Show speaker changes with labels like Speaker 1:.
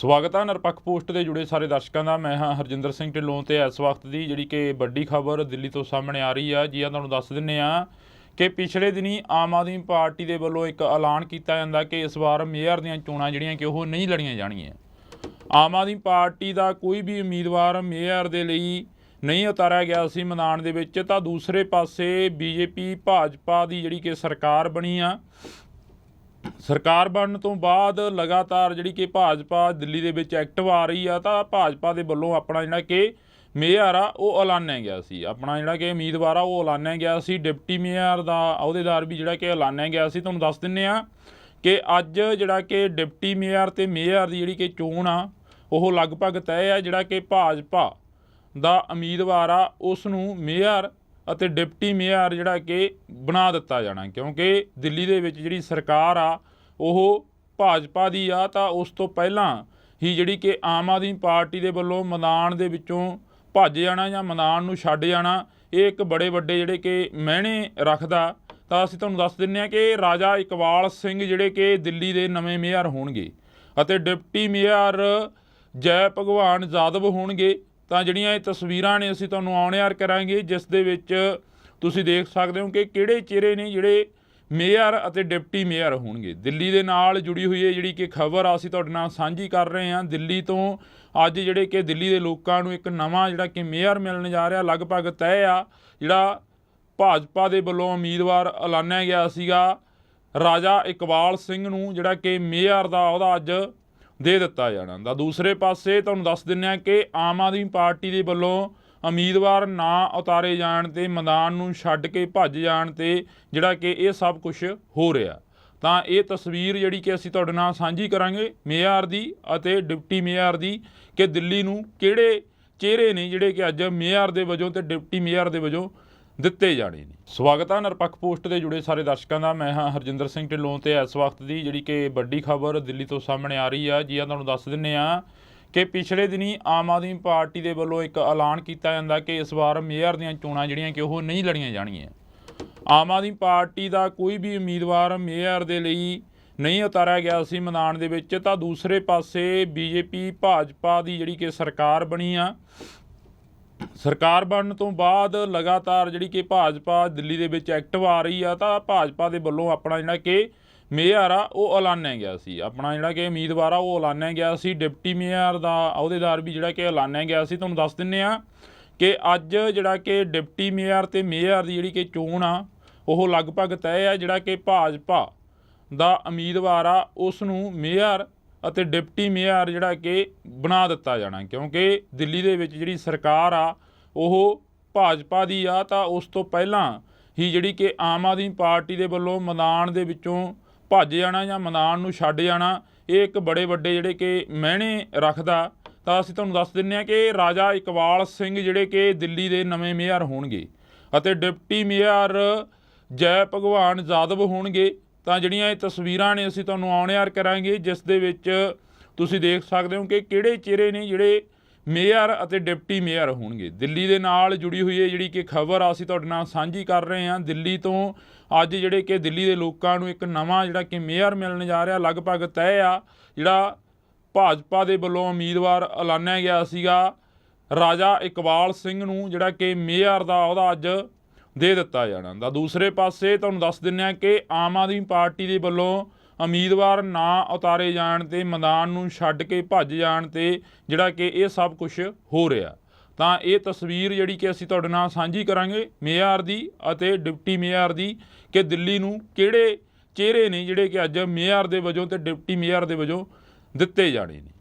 Speaker 1: ਸਵਾਗਤ ਹੈ ਨਿਰਪੱਖ ਪੋਸਟ ਦੇ ਜੁੜੇ ਸਾਰੇ ਦਰਸ਼ਕਾਂ ਦਾ। ਮੈਂ ਹਾਂ ਹਰਜਿੰਦਰ ਸਿੰਘ ਢਿੱਲੋਂ ਤੇ ਇਸ ਵਕਤ ਦੀ ਜਿਹੜੀ ਕਿ ਵੱਡੀ ਖਬਰ ਦਿੱਲੀ ਤੋਂ ਸਾਹਮਣੇ ਆ ਰਹੀ ਆ, ਜੀ ਆ ਤੁਹਾਨੂੰ ਦੱਸ ਦਿੰਨੇ ਆ ਕਿ ਪਿਛਲੇ ਦਿਨੀ ਆਮ ਆਦਮੀ ਪਾਰਟੀ ਦੇ ਵੱਲੋਂ ਇੱਕ ਐਲਾਨ ਕੀਤਾ ਜਾਂਦਾ ਕਿ ਇਸ ਵਾਰ ਮੇਅਰ ਦੀਆਂ ਚੋਣਾਂ ਜਿਹੜੀਆਂ ਕਿ ਉਹ ਨਹੀਂ ਲੜੀਆਂ ਜਾਣਗੀਆਂ। ਆਮ ਆਦਮੀ ਪਾਰਟੀ ਦਾ ਕੋਈ ਵੀ ਉਮੀਦਵਾਰ ਮੇਅਰ ਦੇ ਲਈ ਨਹੀਂ ਉਤਾਰਿਆ ਗਿਆ ਸੀ ਮੈਦਾਨ ਦੇ ਵਿੱਚ, ਤਾਂ ਦੂਸਰੇ ਪਾਸੇ ਬੀਜੇਪੀ, ਭਾਜਪਾ ਦੀ ਜਿਹੜੀ ਕਿ ਸਰਕਾਰ ਬਣੀ ਆ ਸਰਕਾਰ ਬਣਨ ਤੋਂ ਬਾਅਦ ਲਗਾਤਾਰ ਜਿਹੜੀ ਕਿ ਭਾਜਪਾ ਦਿੱਲੀ ਦੇ ਵਿੱਚ ਐਕਟਿਵ ਆ ਰਹੀ ਆ, ਤਾਂ ਭਾਜਪਾ ਦੇ ਵੱਲੋਂ ਆਪਣਾ ਜਿਹੜਾ ਕਿ ਮੇਅਰ ਆ, ਉਹ ਐਲਾਨਿਆ ਗਿਆ ਸੀ। ਆਪਣਾ ਜਿਹੜਾ ਕਿ ਉਮੀਦਵਾਰ ਆ, ਉਹ ਐਲਾਨਿਆ ਗਿਆ ਸੀ। ਡਿਪਟੀ ਮੇਅਰ ਦਾ ਅਹੁਦੇਦਾਰ ਵੀ ਜਿਹੜਾ ਕਿ ਐਲਾਨਿਆ ਗਿਆ ਸੀ। ਤੁਹਾਨੂੰ ਦੱਸ ਦਿੰਨੇ ਆ ਕਿ ਅੱਜ ਜਿਹੜਾ ਕਿ ਡਿਪਟੀ ਮੇਅਰ ਤੇ ਮੇਅਰ ਦੀ ਜਿਹੜੀ ਕਿ ਚੋਣ ਆ, ਉਹ ਲਗਭਗ ਤੈਅ ਆ ਜਿਹੜਾ ਕਿ ਭਾਜਪਾ ਦਾ ਉਮੀਦਵਾਰ ਆ ਉਸ ਨੂੰ ਮੇਅਰ ਅਤੇ ਡਿਪਟੀ ਮੇਅਰ ਜਿਹੜਾ ਕਿ ਬਣਾ ਦਿੱਤਾ ਜਾਣਾ, ਕਿਉਂਕਿ ਦਿੱਲੀ ਦੇ ਵਿੱਚ ਜਿਹੜੀ ਸਰਕਾਰ ਆ, ਉਹ ਭਾਜਪਾ ਦੀ ਆ, ਤਾਂ ਉਸ ਤੋਂ ਪਹਿਲਾਂ ਹੀ ਜਿਹੜੀ ਕਿ ਆਮ ਆਦਮੀ ਪਾਰਟੀ ਦੇ ਵੱਲੋਂ ਮੈਦਾਨ ਦੇ ਵਿੱਚੋਂ ਭੱਜ ਜਾਣਾ ਜਾਂ ਮੈਦਾਨ ਨੂੰ ਛੱਡ ਜਾਣਾ, ਇਹ ਇੱਕ ਬੜੇ ਵੱਡੇ ਜਿਹੜੇ ਕਿ ਮਹਿਣੇ ਰੱਖਦਾ। ਤਾਂ ਅਸੀਂ ਤੁਹਾਨੂੰ ਦੱਸ ਦਿੰਨੇ ਆ ਕਿ ਰਾਜਾ ਇਕਬਾਲ ਸਿੰਘ ਜਿਹੜੇ ਕਿ ਦਿੱਲੀ ਦੇ ਨਵੇਂ ਮੇਅਰ ਹੋਣਗੇ ਅਤੇ ਡਿਪਟੀ ਮੇਅਰ ਜੈ ਭਗਵਾਨ ਜਾਦਵ ਹੋਣਗੇ। ਤਾਂ ਜਿਹੜੀਆਂ ਇਹ ਤਸਵੀਰਾਂ ਨੇ ਅਸੀਂ ਤੁਹਾਨੂੰ ਆਉਣ ਆਉਣਿਆਰ ਕਰਾਂਗੇ, ਜਿਸ ਦੇ ਵਿੱਚ ਤੁਸੀਂ ਦੇਖ ਸਕਦੇ ਹੋ ਕਿ ਕਿਹੜੇ ਚਿਹਰੇ ਨੇ ਜਿਹੜੇ ਮੇਅਰ ਅਤੇ ਡਿਪਟੀ ਮੇਅਰ ਹੋਣਗੇ। ਦਿੱਲੀ ਦੇ ਨਾਲ ਜੁੜੀ ਹੋਈ ਹੈ ਜਿਹੜੀ ਕਿ ਖਬਰ ਆ, ਅਸੀਂ ਤੁਹਾਡੇ ਨਾਲ ਸਾਂਝੀ ਕਰ ਰਹੇ ਹਾਂ। ਦਿੱਲੀ ਤੋਂ ਅੱਜ ਜਿਹੜੇ ਕਿ ਦਿੱਲੀ ਦੇ ਲੋਕਾਂ ਨੂੰ ਇੱਕ ਨਵਾਂ ਜਿਹੜਾ ਕਿ ਮੇਅਰ ਮਿਲਣ ਜਾ ਰਿਹਾ, ਲਗਭਗ ਤੈਅ ਆ, ਜਿਹੜਾ ਭਾਜਪਾ ਦੇ ਵੱਲੋਂ ਉਮੀਦਵਾਰ ਐਲਾਨਿਆ ਗਿਆ ਸੀਗਾ। ਰਾਜਾ ਇਕਬਾਲ ਸਿੰਘ ਨੂੰ ਜਿਹੜਾ ਕਿ ਮੇਅਰ ਦਾ ਉਹਦਾ ਅੱਜ ਦੇ ਦਿੱਤਾ ਜਾਣਾ। ਤਾਂ ਦੂਸਰੇ ਪਾਸੇ ਤੁਹਾਨੂੰ ਦੱਸ ਦਿੰਨੇ ਆ ਕਿ ਆਮ ਆਦਮੀ ਪਾਰਟੀ ਦੇ ਵੱਲੋਂ ਉਮੀਦਵਾਰ ਨਾ ਉਤਾਰੇ ਜਾਣ ਤੇ ਮੈਦਾਨ ਨੂੰ ਛੱਡ ਕੇ ਭੱਜ ਜਾਣ ਤੇ ਜਿਹੜਾ ਕਿ ਇਹ ਸਭ ਕੁਝ ਹੋ ਰਿਹਾ। ਤਾਂ ਇਹ ਤਸਵੀਰ ਜਿਹੜੀ ਕਿ ਅਸੀਂ ਤੁਹਾਡੇ ਨਾਲ ਸਾਂਝੀ ਕਰਾਂਗੇ ਮੇਅਰ ਦੀ ਅਤੇ ਡਿਪਟੀ ਮੇਅਰ ਦੀ ਕਿ ਦਿੱਲੀ ਨੂੰ ਕਿਹੜੇ ਚਿਹਰੇ ਨੇ ਜਿਹੜੇ ਕਿ ਅੱਜ ਮੇਅਰ ਦੇ ਵਜੋਂ ਤੇ ਡਿਪਟੀ ਮੇਅਰ ਦੇ ਵਜੋਂ ਦਿੱਤੇ ਜਾਣੇ ਨੇ। ਸਵਾਗਤ ਹੈ ਨਿਰਪੱਖ ਪੋਸਟ ਦੇ ਜੁੜੇ ਸਾਰੇ ਦਰਸ਼ਕਾਂ ਦਾ। ਮੈਂ ਹਾਂ ਹਰਜਿੰਦਰ ਸਿੰਘ ਢਿੱਲੋਂ ਤੇ ਇਸ ਵਕਤ ਦੀ ਜਿਹੜੀ ਕਿ ਵੱਡੀ ਖਬਰ ਦਿੱਲੀ ਤੋਂ ਸਾਹਮਣੇ ਆ ਰਹੀ ਆ, ਜੀ ਆ ਤੁਹਾਨੂੰ ਦੱਸ ਦਿੰਨੇ ਆ ਕਿ ਪਿਛਲੇ ਦਿਨੀ ਆਮ ਆਦਮੀ ਪਾਰਟੀ ਦੇ ਵੱਲੋਂ ਇੱਕ ਐਲਾਨ ਕੀਤਾ ਜਾਂਦਾ ਕਿ ਇਸ ਵਾਰ ਮੇਅਰ ਦੀਆਂ ਚੋਣਾਂ ਜਿਹੜੀਆਂ ਕਿ ਉਹ ਨਹੀਂ ਲੜੀਆਂ ਜਾਣਗੀਆਂ। ਆਮ ਆਦਮੀ ਪਾਰਟੀ ਦਾ ਕੋਈ ਵੀ ਉਮੀਦਵਾਰ ਮੇਅਰ ਦੇ ਲਈ ਨਹੀਂ ਉਤਾਰਿਆ ਗਿਆ ਸੀ ਮੈਦਾਨ ਦੇ ਵਿੱਚ, ਤਾਂ ਦੂਸਰੇ ਪਾਸੇ ਬੀਜੇਪੀ, ਭਾਜਪਾ ਦੀ ਜਿਹੜੀ ਕਿ ਸਰਕਾਰ ਬਣੀ ਆ ਸਰਕਾਰ ਬਣਨ ਤੋਂ ਬਾਅਦ ਲਗਾਤਾਰ ਜਿਹੜੀ ਕਿ ਭਾਜਪਾ ਦਿੱਲੀ ਦੇ ਵਿੱਚ ਐਕਟਿਵ ਆ ਰਹੀ ਆ, ਤਾਂ ਭਾਜਪਾ ਦੇ ਵੱਲੋਂ ਆਪਣਾ ਜਿਹੜਾ ਕਿ ਮੇਅਰ ਆ, ਉਹ ਐਲਾਨਿਆ ਗਿਆ ਸੀ। ਆਪਣਾ ਜਿਹੜਾ ਕਿ ਉਮੀਦਵਾਰ ਆ, ਉਹ ਐਲਾਨਿਆ ਗਿਆ ਸੀ। ਡਿਪਟੀ ਮੇਅਰ ਦਾ ਅਹੁਦੇਦਾਰ ਵੀ ਜਿਹੜਾ ਕਿ ਐਲਾਨਿਆ ਗਿਆ ਸੀ। ਤੁਹਾਨੂੰ ਦੱਸ ਦਿੰਨੇ ਆ ਕਿ ਅੱਜ ਜਿਹੜਾ ਕਿ ਡਿਪਟੀ ਮੇਅਰ ਤੇ ਮੇਅਰ ਦੀ ਜਿਹੜੀ ਕਿ ਚੋਣ ਆ, ਉਹ ਲਗਭਗ ਤੈਅ ਆ ਜਿਹੜਾ ਕਿ ਭਾਜਪਾ ਦਾ ਉਮੀਦਵਾਰ ਆ ਉਸ ਨੂੰ ਮੇਅਰ ਅਤੇ ਡਿਪਟੀ ਮੇਅਰ ਜਿਹੜਾ ਕਿ ਬਣਾ ਦਿੱਤਾ ਜਾਣਾ ਕਿਉਂਕਿ ਦਿੱਲੀ ਦੇ ਵਿੱਚ ਜਿਹੜੀ ਸਰਕਾਰ ਆ, ਉਹ ਭਾਜਪਾ ਦੀ ਆ, ਤਾਂ ਉਸ ਤੋਂ ਪਹਿਲਾਂ ਹੀ ਜਿਹੜੀ ਕਿ ਆਮ ਆਦਮੀ ਪਾਰਟੀ ਦੇ ਵੱਲੋਂ ਮੈਦਾਨ ਦੇ ਵਿੱਚੋਂ ਭੱਜ ਜਾਣਾ ਜਾਂ ਮੈਦਾਨ ਨੂੰ ਛੱਡ ਜਾਣਾ, ਇਹ ਇੱਕ ਬੜੇ ਵੱਡੇ ਜਿਹੜੇ ਕਿ ਮਹਿਣੇ ਰੱਖਦਾ। ਤਾਂ ਅਸੀਂ ਤੁਹਾਨੂੰ ਦੱਸ ਦਿੰਨੇ ਆ ਕਿ ਰਾਜਾ ਇਕਬਾਲ ਸਿੰਘ ਜਿਹੜੇ ਕਿ ਦਿੱਲੀ ਦੇ ਨਵੇਂ ਮੇਅਰ ਹੋਣਗੇ ਅਤੇ ਡਿਪਟੀ ਮੇਅਰ ਜੈ ਭਗਵਾਨ ਜਾਦਵ ਹੋਣਗੇ। ਤਾਂ ਜਿਹੜੀਆਂ ਇਹ ਤਸਵੀਰਾਂ ਨੇ ਅਸੀਂ ਤੁਹਾਨੂੰ ਆਉਣ ਆਉਣਿਆਰ ਕਰਾਂਗੇ, ਜਿਸ ਦੇ ਵਿੱਚ ਤੁਸੀਂ ਦੇਖ ਸਕਦੇ ਹੋ ਕਿ ਕਿਹੜੇ ਚਿਹਰੇ ਨੇ ਜਿਹੜੇ ਮੇਅਰ ਅਤੇ ਡਿਪਟੀ ਮੇਅਰ ਹੋਣਗੇ। ਦਿੱਲੀ ਦੇ ਨਾਲ ਜੁੜੀ ਹੋਈ ਹੈ ਜਿਹੜੀ ਕਿ ਖਬਰ ਆ, ਅਸੀਂ ਤੁਹਾਡੇ ਨਾਲ ਸਾਂਝੀ ਕਰ ਰਹੇ ਹਾਂ। ਦਿੱਲੀ ਤੋਂ ਅੱਜ ਜਿਹੜੇ ਕਿ ਦਿੱਲੀ ਦੇ ਲੋਕਾਂ ਨੂੰ ਇੱਕ ਨਵਾਂ ਜਿਹੜਾ ਕਿ ਮੇਅਰ ਮਿਲਣ ਜਾ ਰਿਹਾ, ਲਗਭਗ ਤੈਅ ਆ, ਜਿਹੜਾ ਭਾਜਪਾ ਦੇ ਵੱਲੋਂ ਉਮੀਦਵਾਰ ਐਲਾਨਿਆ ਗਿਆ ਸੀਗਾ। ਰਾਜਾ ਇਕਬਾਲ ਸਿੰਘ ਨੂੰ ਜਿਹੜਾ ਕਿ ਮੇਅਰ ਦਾ ਉਹਦਾ ਅੱਜ ਦੇ ਦਿੱਤਾ ਜਾਣਾ। ਤਾਂ ਦੂਸਰੇ ਪਾਸੇ ਤੁਹਾਨੂੰ ਦੱਸ ਦਿੰਨੇ ਆ ਕਿ ਆਮ ਆਦਮੀ ਪਾਰਟੀ ਦੇ ਵੱਲੋਂ ਉਮੀਦਵਾਰ ਨਾ ਉਤਾਰੇ ਜਾਣ ਤੇ ਮੈਦਾਨ ਨੂੰ ਛੱਡ ਕੇ ਭੱਜ ਜਾਣ ਤੇ ਜਿਹੜਾ ਕਿ ਇਹ ਸਭ ਕੁਝ ਹੋ ਰਿਹਾ। ਤਾਂ ਇਹ ਤਸਵੀਰ ਜਿਹੜੀ ਕਿ ਅਸੀਂ ਤੁਹਾਡੇ ਨਾਲ ਸਾਂਝੀ ਕਰਾਂਗੇ ਮੇਅਰ ਦੀ ਅਤੇ ਡਿਪਟੀ ਮੇਅਰ ਦੀ ਕਿ ਦਿੱਲੀ ਨੂੰ ਕਿਹੜੇ ਚਿਹਰੇ ਨੇ ਜਿਹੜੇ ਕਿ ਅੱਜ ਮੇਅਰ ਦੇ ਵਜੋਂ ਤੇ ਡਿਪਟੀ ਮੇਅਰ ਦੇ ਵਜੋਂ ਦਿੱਤੇ ਜਾਣੇ ਨੇ।